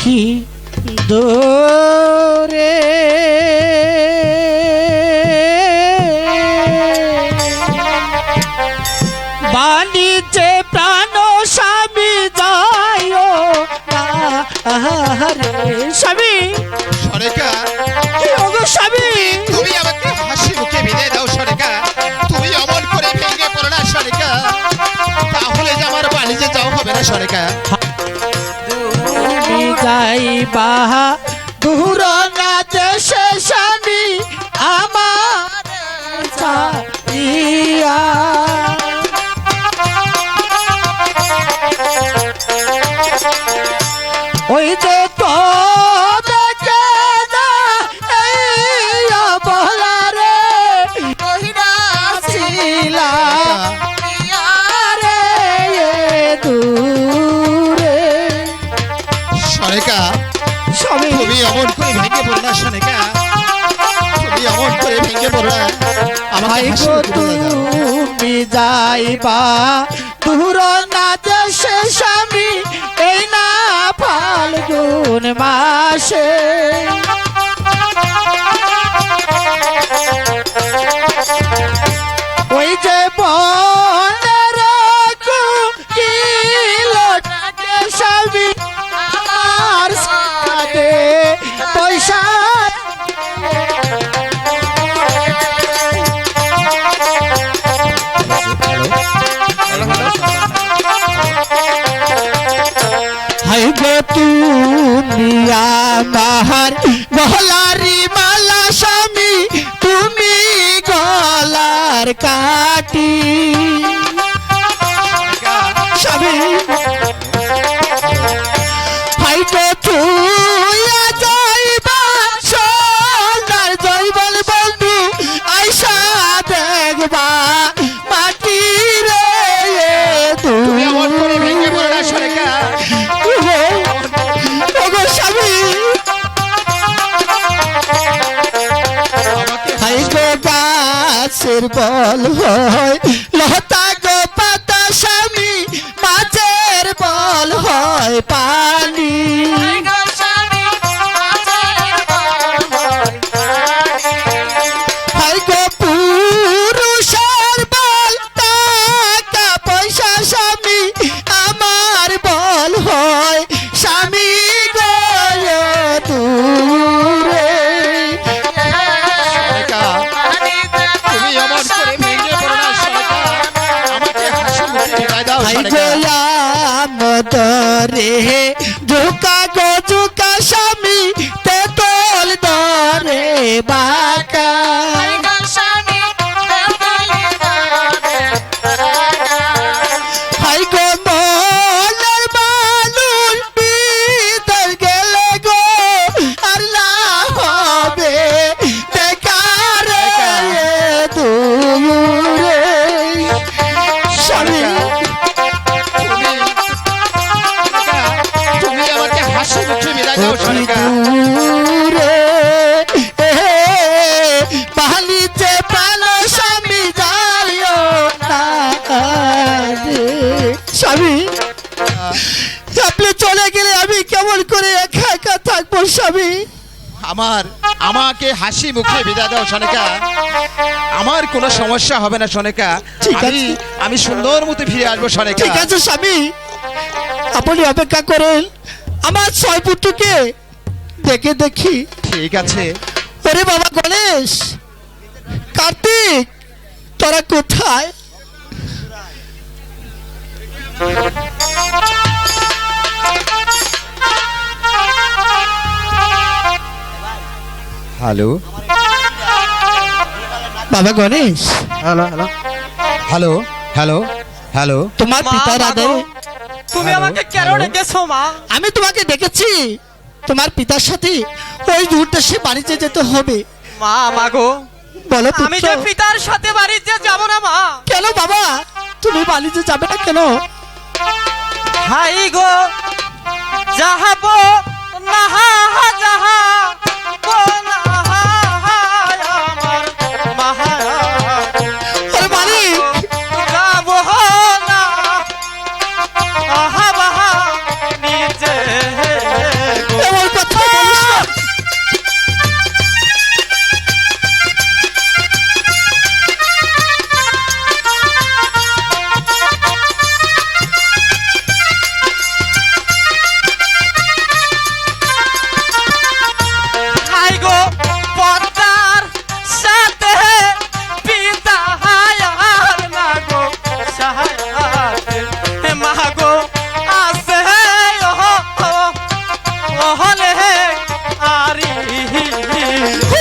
কি দোরে। বাণিজ্যে প্রাণ স্বামী যায় স্বামী। হাসি গো তুমি যাইবা। দূর না দেশে স্বামী এই না ফাল্গুন মাসে। তুমি আমার গলারি মালা স্বামী, তুমি গলার কাটি স্বামী গো তুই যাইবা সোনার জৈবল বন্ধু, আইসা দেখবা, মাটি গাছের বল হয়। লতা দরে ঝুকা গো ঝুকা স্বামী তেতল দরে বাকা স্বামী আপনি চলে গেলে আমি কেমন করে একা একা থাকব স্বামী? আমার আমাকে হাসি মুখে বিদায় দাও সনেকা। আমার কোনো সমস্যা হবে না সনেকা। আমি আমি সুন্দর মতো ফিরে আসব সনেকা। ঠিক আছে স্বামী। আপনি অপেক্ষা করেন। আমার ছয় পুত্রকে দেখে দেখি। ঠিক আছে। ওরে বাবা গণেশ কার্তিক তোরা কোথায়? হ্যালো বাবা Ganesh. Hello hello hello hello hello তোমার গো। আদরে তুমি আমাকে কেন। ডেকেছো মা? আমি তোমাকে দেখেছি তোমার পিতার সাথে ওই দূর দেশে বাড়িতে যেতে হবে। মা মাগো বলো আমি পুত্র যে পিতার সাথে বাড়িতে যাব না মা। কেন বাবা? তুমি বাড়িতে যাবে না কেন? হাই গো যাহাব নাহা যাহা मोहन है आरी।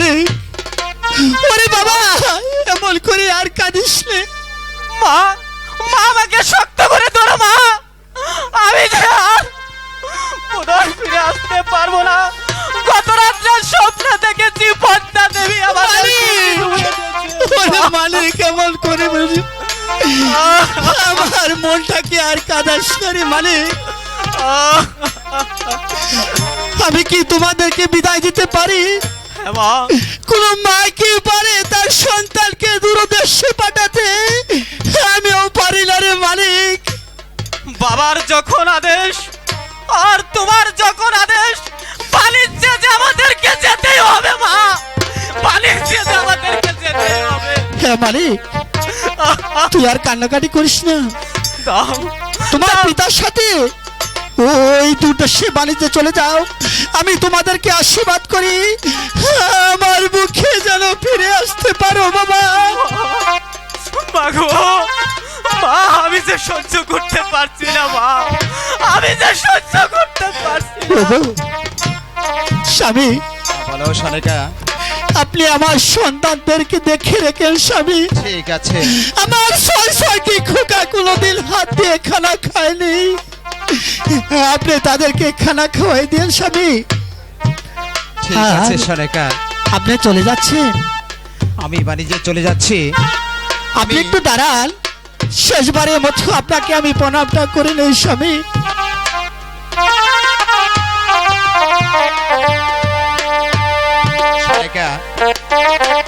মালিক ওরে বাবা এমন করে আর কাঁদিস নে। মা মা আমাকে শক্ত করে ধরো মা। আমি যে ফিরে আসতে পারব না। গত রাত্রে স্বপ্ন দেখেছি পদ্মা দেবী আমার ওরে মালিক এমন করে বলি। আমার মনটাকে আর কাঁদাস না রে মালিক? আমি কি তোমাদেরকে বিদায় দিতে পারি? কোন মা। কি পারে তার সন্তানকে দূরদেশে পাঠাতে। আমিও পারি না রে মালিক। বাবার যখন আদেশ আর তোমার যখন আদেশ বাণিজ্যে যে আমাদেরকে যেতেই হবে মা। বাণিজ্যে যে আমাদেরকে যেতেই হবে। হ্যাঁ মালিক। তুই আর কান্নাকাটি করিস না। তোমার। পিতার সাথে ওই দুটো সে বাণিজ্যে চলে যাও। আমি তোমাদেরকে আশীর্বাদ করি। আমার মুখে যেন ফিরে আসতে পারো বাবা। মা গো মা আমি যে সহ্য করতে পারছি না মা। আমি যে সহ্য করতে পারছি না। স্বামী বলো সনিকা। আপনি আমার সন্তানদেরকে দেখে রেখেন স্বামী। ঠিক আছে। আমার ছয় ছয়টি খোকা কোনোদিন হাত দিয়ে খানা খায়নি। আপনি তাদেরকে খানা খাওয়াই দিন স্বামী। ঠিক। আছে সনিকা আপনি চলে যাচ্ছেন? আমি বাণিজ্যে চলে যাচ্ছি। আপনি একটু দাঁড়ান। শেষবারের মতো আপনাকে আমি প্রণামটা করে নেই স্বামী।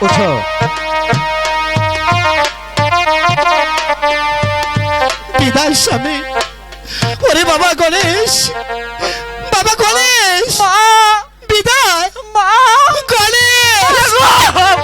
উঠো। বিদায় স্বামী। করে বাবা গণেশ বাবা গণেশ বিদায়। গণেশ